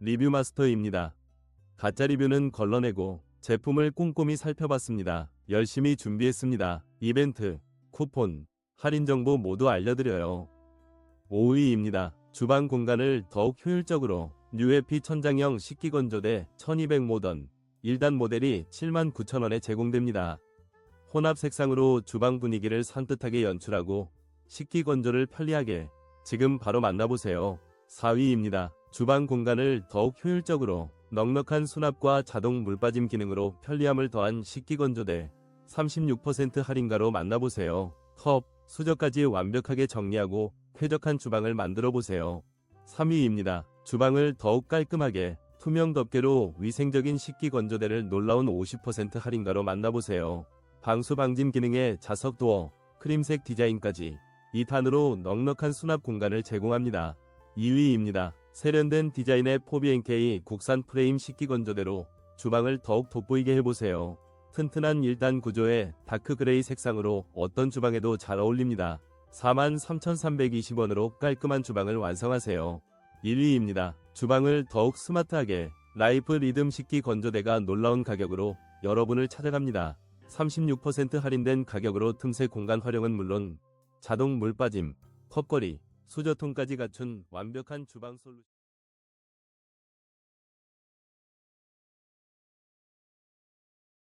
리뷰 마스터입니다. 가짜 리뷰는 걸러내고 제품을 꼼꼼히 살펴봤습니다. 열심히 준비했습니다. 이벤트, 쿠폰, 할인 정보 모두 알려드려요. 5위입니다. 주방 공간을 더욱 효율적으로 UFP 천장형 식기건조대 1200 모던 1단 모델이 79,000원에 제공됩니다. 혼합 색상으로 주방 분위기를 산뜻하게 연출하고 식기건조를 편리하게 지금 바로 만나보세요. 4위입니다. 주방 공간을 더욱 효율적으로 넉넉한 수납과 자동 물빠짐 기능으로 편리함을 더한 식기건조대 36% 할인가로 만나보세요. 컵, 수저까지 완벽하게 정리하고 쾌적한 주방을 만들어 보세요. 3위입니다. 주방을 더욱 깔끔하게 투명 덮개로 위생적인 식기건조대를 놀라운 50% 할인가로 만나보세요. 방수 방진 기능의 자석 도어, 크림색 디자인까지 2탄으로 넉넉한 수납 공간을 제공합니다. 2위입니다. 세련된 디자인의 포비엔케이 국산 프레임 식기 건조대로 주방을 더욱 돋보이게 해보세요. 튼튼한 1단 구조의 다크 그레이 색상으로 어떤 주방에도 잘 어울립니다. 43,320원으로 깔끔한 주방을 완성하세요. 1위입니다. 주방을 더욱 스마트하게 라이프 리듬 식기 건조대가 놀라운 가격으로 여러분을 찾아갑니다. 36% 할인된 가격으로 틈새 공간 활용은 물론 자동 물빠짐, 컵걸이, 수저통까지 갖춘 완벽한 주방 솔루션